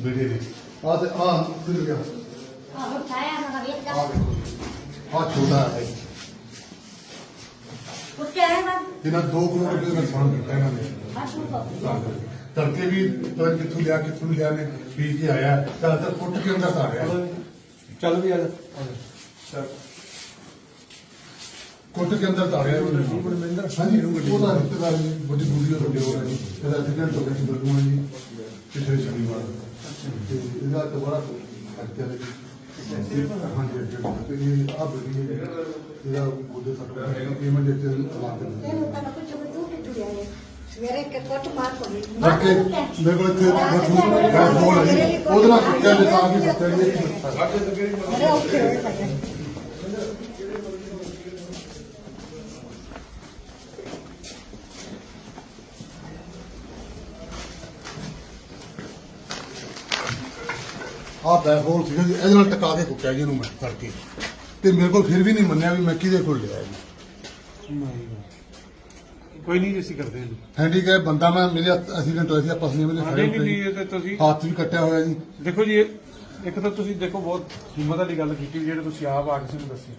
ਯਾਰ ਵੀਰੇ ਨੇ ਆ ਤੇ ਆ ਕਿੱਧਰ ਗਿਆ? ਆਹੋ ਛਾਇਆ ਨਾ ਵੇਖ ਆ ਦੇਖੋ। ਆ ਛੋਟਾ ਹੈ ਕੁੱਤੇ ਆਏ ਨਾ ਜਿਹਨਾਂ 2 ਕਰੋੜ ਰੁਪਏ ਦਾ ਨੁਕਸਾਨ ਕੀਤਾ ਇਹਨਾਂ ਨੇ। ਬਸ ਉਹ ਤੜਕੇ ਵੀ ਪਤਾ ਨੀ ਕਿੱਥੋਂ ਲਿਆ ਕਿੱਥੋਂ ਨੀ ਲਿਆ ਨੇ ਪੀ ਕੇ ਆਇਆ। ਤਾਂ ਤਾਂ ਫੁੱਟ ਕੇ ਅੰਦਰ ਆ ਰਿਹਾ ਚੱਲ ਵੀ ਆ ਕੁੱਟ ਕੇ ਅੰਦਰ ਹਾਂਜੀ ਉਹਦਾ ਰਿਸ਼ਤੇਦਾਰ ਜੀ ਬੜੀ ਦੂਰੀ ਹੋ ਰਹੀ ਹੈ ਇਹਦਾ ਐਕਸੀਡੈਂਟ ਹੋ ਗਿਆ ਸੀ ਬਰਗੂਆਂ ਜੀ ਪਿਛਲੇ ਸ਼ਨੀਵਾਰ ਤੇ ਇਹਦਾ ਦੁਬਾਰਾ ਹੱਤਿਆ ਦੇ ਹਾਂਜੀ accident ਤੇ ਇਹ ਆ ਬੜੀ ਇਹਦਾ ਉਹਦੇ ਸੱਟ ਪੇਮੈਂਟ ਦੇ ਤੇ ਲਾ ਦੇ ਇਹਨੂੰ ਤਾਂ ਕੁਝ ਤੂੰ ਕਿ ਟੁਰਿਆ ਹੈ ਸਵੇਰੇ ਕਿ ਕੁੱਟ ਮਾਰ ਪਈ ਬਾਕੀ ਮੇਰੇ ਕੋਲ ਇੱਥੇ ਬੈਠ ਬੋਲ ਹੈ ਜੀ। ਉਹਦੇ ਨਾਲ ਕੁੱਤਿਆਂ ਦੇ ਤਾਂ ਵੀ ਕੁੱਤਿਆਂ ਦੀ ਮੇਰੇ ਉੱਥੇ ਹੋਏ ਪਏ ਆ ਬੈਕਹੋਲ ਸੀਗਾ ਜੀ ਇਹਦੇ ਨਾਲ ਟਕਾ ਕੇ ਕੁੱਟਿਆ ਜੀ ਇਹਨੂੰ ਮੈਂ ਕਰਕੇ ਤੇ ਮੇਰੇ ਕੋਲ ਫਿਰ ਵੀ ਨਹੀਂ ਮੰਨਿਆ ਵੀ ਮੈਂ ਕਿਹਦੇ ਕੋਲ ਲਿਆ ਜੀ। ਕੋਈ ਨਹੀਂ ਅਸੀਂ ਕਰਦੇ ਹਾਂ ਹੈਂਡੀਕੈਪ ਬੰਦਾ ਮੈਂ ਮੇਰੇ ਐਕਸੀਡੈਂਟ ਹੋਇਆ ਸੀ ਆਪਾਂ ਸੀ ਮੇਰੇ ਨਹੀਂ ਨਹੀਂ ਨਹੀਂ ਇਹ ਤਾਂ ਤੁਸੀਂ ਹੱਥ ਵੀ ਕੱਟਿਆ ਹੋਇਆ ਜੀ। ਦੇਖੋ ਜੀ ਇਹ- ਇੱਕ ਤਾਂ ਤੁਸੀਂ ਦੇਖੋ ਬਹੁਤ ਹਿੰਮਤ ਵਾਲੀ ਗੱਲ ਕੀਤੀ ਜਿਹੜੇ ਤੁਸੀਂ ਆਪ ਆ ਕੇ ਸਾਨੂੰ ਦੱਸੀ।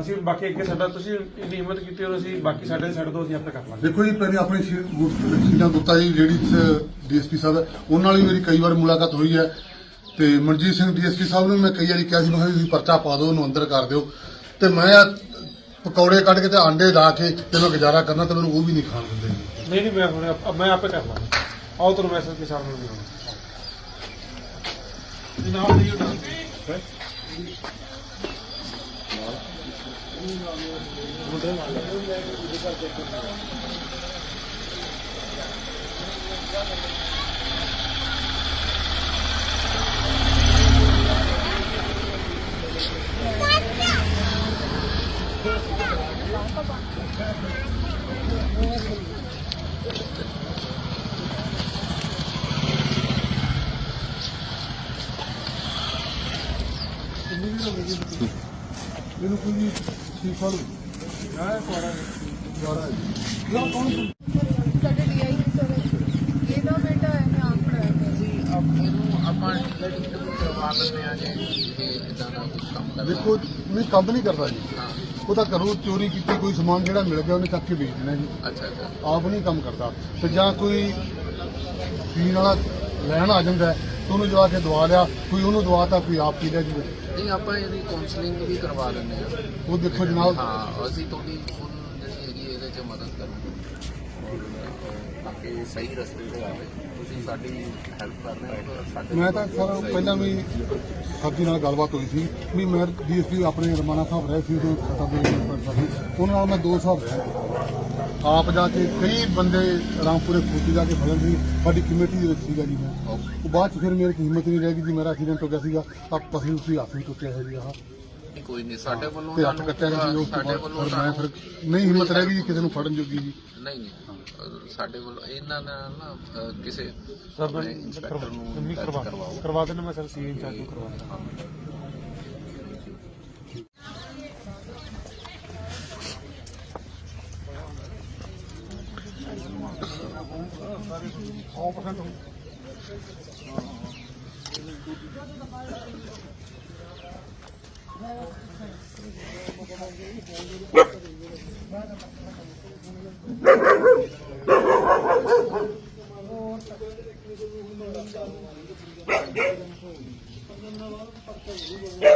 ਅਸੀਂ ਬਾਕੀ ਅੱਗੇ ਸਾਡਾ ਤੁਸੀਂ ਇੰਨੀ ਹਿੰਮਤ ਕੀਤੀ ਔਰ ਅਸੀਂ ਬਾਕੀ ਸਾਡੇ ਛੱਡ ਦੋ ਅਸੀਂ ਆਪੇ ਕਰ ਲਾਂਗੇ। ਦੇਖੋ ਜੀ ਪਹਿਲੇ ਆਪਣੇ ਸੀਟਾਂ ਦੁੱਤਾ ਜੀ ਜਿਹੜੀ ਡੀਐਸਪੀ ਸਾਹਿਬ ਹੈ, ਉਹਨਾਂ ਨਾਲ ਵੀ ਮੇਰੀ ਕਈ ਵਾਰ ਮੁਲਾਕਾਤ ਹੋਈ ਹੈ। ਤੇ ਮਨਜੀਤ ਸਿੰਘ ਡੀਐਸਪੀ ਸਾਹਿਬ ਨੂੰ ਮੈਂ ਕਈ ਵਾਰੀ ਕਿਹਾ ਸੀ ਮੈਂ ਕਿਹਾ ਵੀ ਤੁਸੀਂ ਪਰਚਾ ਪਾ ਦਿਓ ਉਹਨੂੰ ਅੰਦਰ ਕਰ ਦਿਓ। ਤੇ ਮੈਂ ਆ ਪਕੌੜੇ ਕੱਢ ਕੇ ਤੇ ਆਂਡੇ ਲਾ ਕੇ ਤੇ ਮੈਂ ਗੁਜ਼ਾਰਾ ਕਰਨਾ ਤੇ ਮੈਨੂੰ ਉਹ ਵੀ ਨਹੀਂ ਖਾਣ ਦਿੰਦੇ। ਜੀ ਨਹੀਂ ਨਹੀਂ ਮੈਂ ਹੁਣ ਆਪ- ਮੈਂ ਆਪੇ ਕਰ ਲਾਂਗਾ। ਆਓ ਤੁਹਾਨੂੰ ਮੈਸੇਜ ਕੇ ਸਾਹਮਣੇ ਦਿਖਾਉਣਾ ਜਨਾਬ ਜੀ ਕੋਈ ਠੀਕ ਫੜ ਹਾਂ ਕੋੜਾ ਦੁਆਰਾ ਜੀ ਸਾਡੇ ਡੀਆਈ ਸਰ ਇਹਦਾ ਬੇਟਾ ਹੈ ਮੈਂ ਆਪ ਪੜਾਇਆ ਹੋਇਆ ਸੀ ਇਹਨੂੰ ਆਪਾਂ ਇੰਟਰਵਿਊ ਕਰਵਾ ਲੈਂਦੇ ਆ ਜੇ ਇਹ ਇਦਾਂ ਦਾ ਕੁਝ ਕੰਮ ਕਰਦਾ ਦੇਖੋ ਮੈਂ ਕੰਮ ਨਹੀਂ ਕਰਦਾ ਜੀ। ਉਹ ਤਾਂ ਘਰੋਂ ਚੋਰੀ ਕੀਤੀ ਕੋਈ ਸਮਾਨ ਜਿਹੜਾ ਮਿਲ ਗਿਆ ਉਹਨੇ ਚੱਕ ਕੇ ਵੇਚ ਦੇਣਾ ਜੀ। ਅੱਛਾ ਅੱਛਾ। ਆਪ ਨਹੀਂ ਕੰਮ ਕਰਦਾ। ਤੇ ਜਾਂ ਕੋਈ ਪੀਣ ਵਾਲਾ ਲੈਣ ਆ ਜਾਂਦਾ ਉਹਨੂੰ ਜਵਾ ਕੇ ਦਵਾ ਲਿਆ ਕੋਈ ਉਹਨੂੰ ਦਵਾਤਾ ਕੋਈ ਆਪ ਪੀ ਲਿਆ ਜੀ। ਨਹੀਂ ਆਪਾਂ ਇਹਦੀ ਕਾਉਂਸਲਿੰਗ ਵੀ ਕਰਵਾ ਲੈਂਦੇ ਆ ਉਹ ਦੇਖੋ ਜਨਾਬ। ਹਾਂ ਅਸੀਂ ਤੁਹਾਡੀ ਫੁੱਲ ਜਿਹੜੀ ਹੈਗੀ ਇਹਦੇ 'ਚ ਮਦਦ ਕਰਾਂਗੇ। ਤਾਂ ਕਿ ਸਹੀ ਰਸਤੇ ਤੇ ਆਵੇ। ਤੁਸੀਂ ਸਾਡੀ ਹੈਲਪ ਕਰ ਰਹੇ ਹੋ ਤਾਂ ਸਾਡੇ ਮੈਂ ਤਾਂ ਸਰ ਪਹਿਲਾਂ ਵੀ ਸਾਡੀ ਨਾਲ ਗੱਲਬਾਤ ਹੋਈ ਸੀ ਵੀ ਮੈਂ ਡੀਐਸਪੀ ਆਪਣੇ ਰਮਾਨਾ ਸਾਹਿਬ ਰਹੇ ਸੀ ਉਦੋਂ ਖਤਾ ਦੇ ਉਹਨਾਂ ਨਾਲ ਮੈਂ ਦੋ ਸਾਹਿਬ ਰਿਹਾ ਆਪ ਜਾ ਕੇ ਕਈ ਬੰਦੇ ਰਾਮਪੁਰੇ ਖੋਤੀ ਜਾ ਕੇ ਫੜਨ ਸੀ ਸਾਡੀ ਕਮੇਟੀ ਦੇ ਵਿੱਚ ਸੀਗਾ ਜੀ ਮੈਂ। ਉਹ ਬਾਅਦ ਚ ਫਿਰ ਮੇਰੇ ਕੋਲ ਹਿੰਮਤ ਨਹੀਂ ਰਹਿ ਗਈ ਜੀ ਮੇਰਾ ਐਕਸੀਡੈਂਟ ਹੋ ਗਿਆ ਸੀਗਾ ਤਾਂ ਪਸੀ ਉਸੇ ਹੱਥ ਵੀ ਟੁੱਟਿਆ ਹੋਇਆ ਜੀ ਆਹ। ਕੋਈ ਨਹੀਂ ਸਾਡੇ ਵੱਲੋਂ ਤੇ ਹੱਥ ਕੱਟਿਆ ਗਿਆ ਜੀ ਉਸ ਤੋਂ ਸਾਡੇ ਬਾਅਦ ਵੱਲੋਂ ਫਿਰ ਮੈਂ ਫਿਰ ਨਹੀਂ ਹਿੰਮਤ ਰਹਿ ਗਈ ਜੀ ਕਿਸੇ ਨੂੰ ਫੜਨ ਜੋਗੀ ਜੀ। ਨਹੀਂ ਨਹੀਂ ਸਾਡੇ ਵੱਲੋਂ ਇਹਨਾਂ ਨਾਲ ਨਾ ਕਿਸੇ ਸਰ ਇੰਸਪੈਕਟਰ ਨੂੰ ਕਰਵਾ ਕਰਵਾ ਦੇਣਾ ਮੈਂ ਸਰ ਸਾਰੇ 100% Yeah.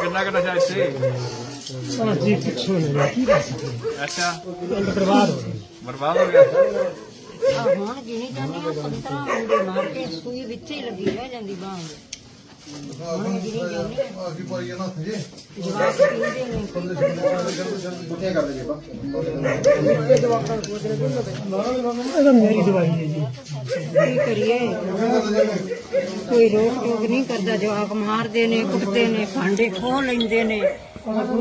ਕਿੰਨਾ ਕੁ ਨਸ਼ਾ ਇੱਥੇ? ਜੀ ਪਿੱਛੋਂ ਨਹੀਂ ਕੀ ਦੱਸ ਅੱਛਾ। ਬਰਬਾਦ ਹੋ ਬਰਬਾਦ ਹੋ ਗਿਆ? ਆ ਹੁਣ ਜਿਨੀ ਜਾਂਦੇ ਆ 15 ਮੁੰਡੇ ਮਾਰ ਕੇ ਸੂਈ ਵਿੱਚ ਹੀ ਲੱਗੀ ਰਹਿ ਜਾਂਦੀ ਬਾਂਹ। ਅਸੀਂ ਪਾਈ ਜਾਣਾ ਜੇ ਜਵਾਬ ਪੀਂਦੇ ਨੇ ਇਹਦਾ ਮੇਰੀ ਦਵਾਈ ਹੈ ਜੀ ਕੀ ਕਰੀਏ ਕੋਈ ਰੋਕ ਟੋਕ ਨਹੀਂ ਕਰਦਾ ਜਵਾਕ ਮਾਰਦੇ ਨੇ ਕੁੱਟਦੇ ਨੇ ਭਾਂਡੇ ਖੋਹ ਲੈਂਦੇ ਨੇ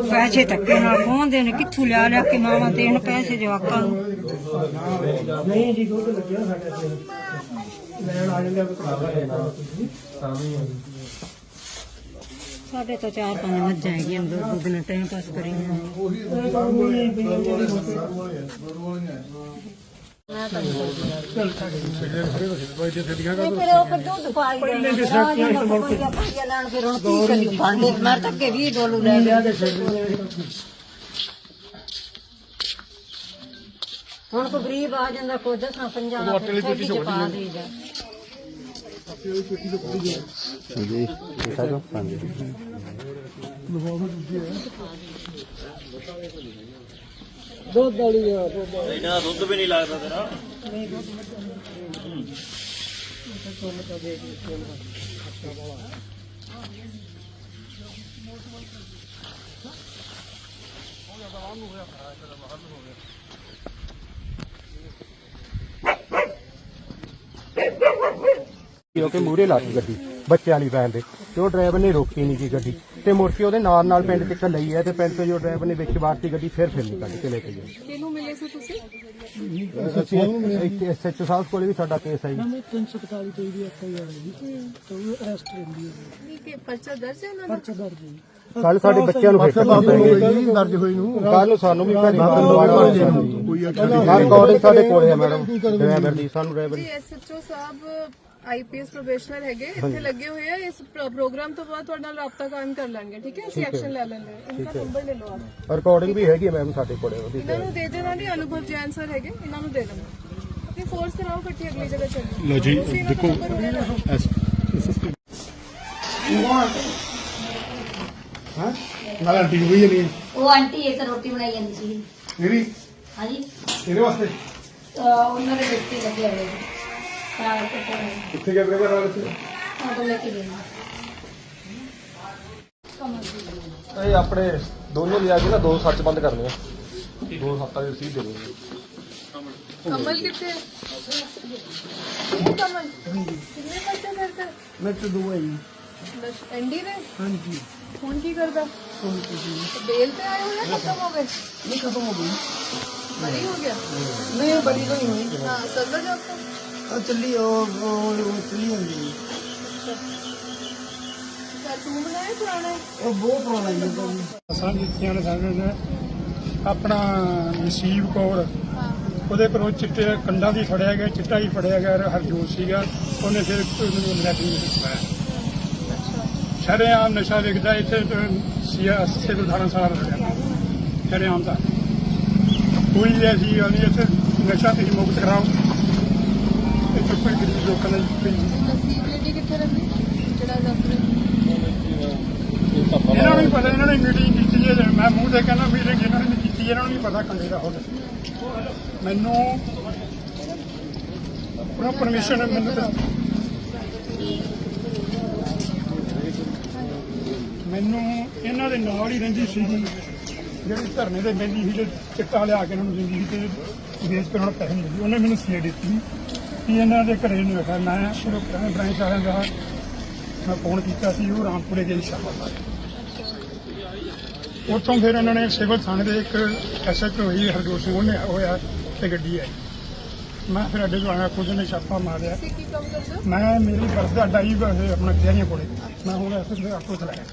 ਪੈਸੇ ਧੱਕੇ ਨਾਲ ਖੋਹਦੇ ਨੇ ਕਿੱਥੋਂ ਲਿਆ ਲਿਆ ਕੇ ਮਾਵਾਂ ਦੇਣ ਪੈਸੇ ਜਵਾਕਾਂ ਨੂੰ ਨਹੀਂ ਜੀ ਦੁੱਧ ਲੱਗਿਆ ਸਾਡੇ ਤੇ ਲੈਣ ਆ ਜਾਂਦੇ ਆ ਤਾਂ ਵੀ ਸਾਡੇ ਤਾਂ ਚਾਰ ਪੰਜ ਮੱਝਾਂ ਹੈਗੀਆਂ ਦੁੱਧ ਦੁੱਧ ਨਾਲ ਟਾਈਮ ਪਾਸ ਕਰੀ ਫਿਰ ਉਹ ਦੁੱਧ ਪਾਈ ਪਹਿਲੇ ਦੇ ਫਿਰ ਹੁਣ ਕੀ ਕਰੀ ਭਾਂਡੇ ਮੈਂ ਤਾਂ ਅੱਗੇ 20 ਡੋਲੂ ਲੈ ਗਿਆ ਹੁਣ ਕੋ ਗਰੀਬ ਆ ਜਾਂਦਾ ਕੋਈ ਦਸਾਂ ਪੰਜਾਂ ਦਾ ਫਿਰ ਥੈਲੀ ਚ ਪਾ ਦੇਈਦਾ ਕਿਉਂਕਿ ਮੂਰੇ ਲਾ ਦਿੱਤੀ ਗੱਡੀ ਬੱਚਿਆਂ ਵਾਲੀ ਵੈਨ ਦੇ ਤੇ ਉਹ ਡਰਾਈਵਰ ਨੇ ਰੋਕੀ ਨਹੀਂ ਜੀ ਗੱਡੀ। ਤੇ ਮੁੜ ਕੇ ਉਹਦੇ ਨਾਲ ਨਾਲ ਪਿੰਡ ਤੱਕ ਲਈ ਹੈ ਤੇ ਪਿੰਡ ਤੋਂ ਜੋ ਡਰਾਈਵਰ ਨੇ ਵਿੱਚ ਵਾਰਤੀ ਗੱਡੀ ਫਿਰ ਫਿਰ ਨਹੀਂ ਕੱਢ ਕੇ ਲੈ ਕੇ ਗਏ। ਕਿਹਨੂੰ ਮਿਲੇ ਸੀ ਤੁਸੀਂ? ਐਸਐਚਓ ਸਾਹਿਬ ਕੋਲੇ ਵੀ ਸਾਡਾ ਕੇਸ ਹੈ ਜੀ। 347 ਤੇ ਵੀ ਹੀ ਆ ਜੀ। ਤਾਂ ਉਹ ਅਰੈਸਟ ਹੁੰਦੀ ਹੈ ਕੀ ਕੀ ਪਰਚਾ ਦਰਜ ਹੈ ਉਹਨਾਂ ਦਾ? ਪਰਚਾ ਦਰਜ ਹੈ ਕੱਲ ਸਾਡੇ ਬੱਚਿਆਂ ਨੂੰ ਫਿੱਟ ਪਾ ਪਈ ਦਰਜ ਹੋਈ ਨੂੰ। ਕੱਲ ਨੂੰ ਸਾਨੂੰ ਵੀ ਘਰੇ ਬਾਹਰ ਕੋਈ ਰਿਕਾਰਡਿੰਗ ਸਾਡੇ ਕੋਲੇ ਹੈ ਮੈਡਮ। ਡਰਾਈਵਰ ਦੀ ਸਾਨੂੰ ਡਰਾਈਵਰ ਜੀ ਐਸਐਚਓ ਸਾਹਿਬ ਆਈਪੀਐਸ ਪ੍ਰੋਫੈਸ਼ਨਲ ਹੈਗੇ ਇੱਥੇ ਲੱਗੇ ਹੋਏ ਆ ਇਸ ਪ੍ਰੋ- ਪ੍ਰੋਗਰਾਮ ਤੋਂ ਬਾਅਦ ਤੁਹਾਡੇ ਨਾਲ ਰਾਬਤਾ ਕਾਇਮ ਕਰ ਲਾਂਗੇ ਠੀਕ ਹੈ? ਅਸੀਂ ਐਕਸ਼ਨ ਲੈ ਲੈਂਦੇ ਹਾਂ। ਇਨਕਾ ਨੰਬਰ ਲੈ ਲਓ ਆਪ। ਰਿਕਾਰਡਿੰਗ ਵੀ ਹੈਗੀ ਹੈ ਮੈਮ ਸਾਡੇ ਕੋਲੇ ਉਹਦੀ ਇਹਨਾਂ ਨੂੰ ਦੇ ਦੇਣਾ ਨਹੀਂ ਅਨੁਭਵ ਜੈਨ ਸਰ ਹੈਗੇ ਇਹਨਾਂ ਨੂੰ ਦੇ ਦੇਣਾ। ਆਪਣੀ ਫੋਰਸ ਕਰਾਓ ਇਕੱਠੀ ਅਗਲੀ ਜਗ੍ਹਾ ਚੱਲੀਏ। ਲੋ ਜੀ ਦੇਖੋ ਨਾਲ ਆਂਟੀ ਨੂੰ ਵੀ ਨਹੀਂ ਉਹ ਆਂਟੀ ਇੱਕ ਰੋਟੀ ਬਣਾਈ ਜਾਂਦੀ ਸੀ। ਮੇਰੀ ਹਾਂਜੀ। ਤੇਰੇ ਵਾਸਤੇ? ਉਹਨਾਂ ਦੇ ਬੱਚੇ ਲੱਗੇ ਹੋਏ ਸੀ ਤਾਂ ਕਿਤੇ ਕਿੱਥੇ ਗਏ ਬ੍ਰਦਰ ਵਾਲੇ ਤੇ ਉਹ ਤੋਂ ਲੈ ਕੇ ਗਏ ਇਹ ਆਪਣੇ ਦੋਨੋਂ ਲਿਆ ਕੇ ਨਾ ਦੋ ਸੱਚ ਬੰਦ ਕਰਨੇ ਆ। ਦੋ ਹੱਥਾਂ ਦੀ ਰਸੀਦ ਦੇ ਦੇਣੀ ਕਮਲ ਕਿੱਥੇ ਹੈ? ਇਹ ਕਮਲ ਕਿੰਨੇ ਬੱਚੇ ਕਰਦੇ ਮੈਂ ਤੇ ਦੋ ਹੈ ਜੀ ਬਸ ਐਂਡੀ ਨੇ ਹਾਂਜੀ। ਹੁਣ ਕੀ ਕਰਦਾ? ਬੇਲ ਤੇ ਆਏ ਹੋਏ ਆ, ਖਤਮ ਹੋ ਗਏ? ਨਹੀਂ ਖਤਮ ਹੋ ਗਈ ਬਰੀ ਹੋ ਗਿਆ? ਨਹੀਂ ਬੜੀ ਤਾਂ ਨਹੀਂ ਹੋਈ। ਹਾਂ ਸਰਵਰ ਜੋਬ ਤੋਂ ਆ ਚੱਲੀ ਉਹ ਉਹ ਉਹ ਚੱਲੀ ਹੁੰਦੀ ਘਰ ਤੂੰ ਬਣਾਇਆ ਪੁਰਾਣਾ? ਹੈ? ਉਹ ਬਹੁਤ ਪੁਰਾਣਾ ਹੀ ਹੈ ਸਾਡੀ ਦਿੱਤੀਆਂ ਨੇ ਸਾਡੇ ਨੇ ਆਪਣਾ ਨਸੀਬ ਕੌਰ ਉਹਦੇ ਕੋਲੋਂ ਚਿੱਟੇ ਕੰਡਾਂ ਦੀ ਫੜਿਆ ਗਿਆ ਚਿੱਟਾ ਹੀ ਫੜਿਆ ਗਿਆ ਹਰਜੋਤ ਸੀਗਾ। ਉਹਨੇ ਫਿਰ ਉਹਨੂੰ ਲੈਟਰਿੰਗ ਵਿੱਚ ਪਾਇਆ ਸ਼ਰੇਆਮ ਨਸ਼ਾ ਵਿਕਦਾ ਇੱਥੇ ਸਿਆਸਤ ਦੇ ਧਾਰਨ ਸਾਰਾ ਰਿਹਾ ਸ਼ਰੇਆਮ ਦਾ ਕੋਈ ਵੀ ਐਸੀ ਗੱਲ ਨਹੀਂ ਇੱਥੇ ਨਸ਼ਾ ਤੁਸੀਂ ਮੁਕਤ ਕਰਾਓ। ਇੱਥੇ ਗਰੀਬ ਲੋਕਾਂ ਦਾ ਕੋਈ ਕਿੱਥੇ ਰਹਿੰਦੀ ਜਿਹੜਾ ਦੱਸ ਇਹਨਾਂ ਨੂੰ ਵੀ ਪਤਾ ਇਹਨਾਂ ਨੇ ਮੀਟਿੰਗ ਕੀਤੀ ਹੈ ਮੈਂ ਮੂੰਹ ਤੇ ਕਹਿੰਦਾ ਮੀਟਿੰਗ ਇਹਨਾਂ ਨੇ ਕੀਤੀ ਹੈ, ਇਹਨਾਂ ਨੂੰ ਵੀ ਪਤਾ ਕੰਡੇ ਦਾ ਹੁਣ ਮੈਨੂੰ ਆਪਣਾ ਪਰਮਿਸ਼ਨ ਮੈਨੂੰ ਮੈਨੂੰ ਇਹਨਾਂ ਦੇ ਨਾਲ ਹੀ ਰਹਿੰਦੀ ਸੀ ਜਿਹੜੀ ਧਰਨੇ ਤੇ ਬੈਠੀ ਸੀ ਤੇ ਚਿੱਟਾ ਲਿਆ ਕੇ ਇਹਨਾਂ ਨੂੰ ਦਿੰਦੀ ਸੀ ਤੇ ਵੇਚ ਕੇ ਉਹਨਾਂ ਨੂੰ ਪੈਸੇ ਦਿੰਦੀ। ਉਹਨੇ ਮੈਨੂੰ ਸੀ ਦਿੱਤੀ। ਕਿ ਇਹਨਾਂ ਦੇ ਘਰੇ ਨਹੀਂ ਰੱਖਿਆ। ਮੈਂ ਉਹ ਪੁਰਾਣੇ ਬ੍ਰਾਂਚ ਵਾਲਿਆਂ ਦਾ ਮੈਂ ਫੋਨ ਕੀਤਾ ਸੀ ਉਹ ਰਾਮਪੁਰੇ ਗਏ ਸ਼ਾਬਾਸ਼ ਉੱਥੋਂ ਫਿਰ ਇਹਨਾਂ ਨੇ ਸਿਵਲ ਥਾਣੇ ਦੇ ਇੱਕ ਐਸਐਚਓ ਹੋਈ ਹਰਜੋਤ ਸਿੰਘ ਉਹਨੇ ਹੋਇਆ ਤੇ ਗੱਡੀ ਆਈ। ਮੈਂ ਫਿਰ ਅੱਡੇ ਤੋਂ ਆਇਆ ਖੁਦ ਨੇ ਛਾਪਾ ਮਾਰਿਆ। ਕਰਦੇ ਮੈਂ ਮੇਰੀ ਬੱਸ ਦਾ ਅੱਡਾ ਹੀ ਵੈਸੇ ਆਪਣਾ ਕਿਹੜੀਆਂ ਕੋਲੇ। ਮੈਂ ਹੁਣ ਐਸਐਚਓ ਦੇ ਆਪਕੋ ਚਲਾਇਆ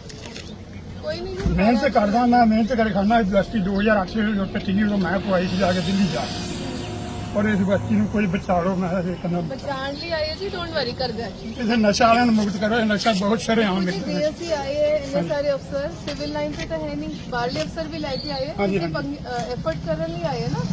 ਕੋਈ ਨਹੀਂ ਜੀ ਮਿਹਨਤ ਕਰਦਾ ਮੈਂ ਮਿਹਨਤ ਕਰਕੇ ਖਾਣਾ ਯੂਨੀਵਰਸਿਟੀ 2008 ਵਿੱਚ ਪੱਟੀ ਜਦੋਂ ਮੈਂ ਪਵਾਈ ਸੀ ਜਾ ਕੇ ਦਿੱਲੀ ਜਾ ਕੇ। ਔਰ ਇਸ ਬੱਚੀ ਨੂੰ ਕੋਈ ਬਚਾਓ ਮੈਂ ਇਹ ਕਹਿੰਦਾ ਬਚਾਉਣ ਲਈ ਆਏ ਹੋ ਜੀ? ਡੋਂਟ ਵਰੀ ਕਰਦੇ ਆ ਕਿਸੇ ਨਸ਼ਾ ਵਾਲਿਆਂ ਨੂੰ ਮੁਕਤ ਕਰੋ ਇਹ ਨਸ਼ਾ ਬਹੁਤ ਸ਼ਰੇਆਮ ਜੀ ਨਿਕਲਦਾ। ਬੀਐਸਸੀ ਆਏ ਹੈ ਇੰਨੇ ਸਾਰੇ ਅਫਸਰ ਸਿਵਲ ਲਾਈਨ ਤੇ ਤਾਂ ਹੈ ਨਹੀਂ ਬਾਹਰਲੇ ਅਫਸਰ ਵੀ ਲੈ ਕੇ ਆਏ ਹਾਂਜੀ, ਐਫਰਟ ਕਰਨ ਲਈ ਆਏ ਹੈ ਨਾ?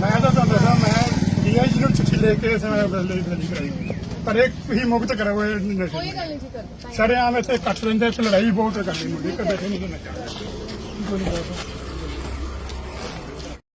ਮੈਂ ਤਾਂ ਤੁਹਾਨੂੰ ਦੱਸਾਂ ਮੈਂ ਡੀਆਈਜੀ ਨੂੰ ਚਿੱਠੀ ਲੈ ਕੇ ਇਸ ਮੈਂ ਬਦਲੀ ਬਦਲੀ ਕਰਾਈ ਪਰ ਇੱਕ ਹੀ ਮੁਕਤ ਕਰੋ ਇਹ ਕੋਈ ਨਸ਼ੇ ਗੱਲ ਨਹੀਂ ਜੀ ਕਰਦੇ ਸ਼ਰੇਆਮ ਇੱਥੇ ਕੱਟ ਲੈਂਦੇ ਤੇ ਲੜਾਈ ਬਹੁਤ ਕਰਦੀ ਮੁੰਡੇ ਕਦੇ ਨਹੀਂ ਨਸ਼ਾ।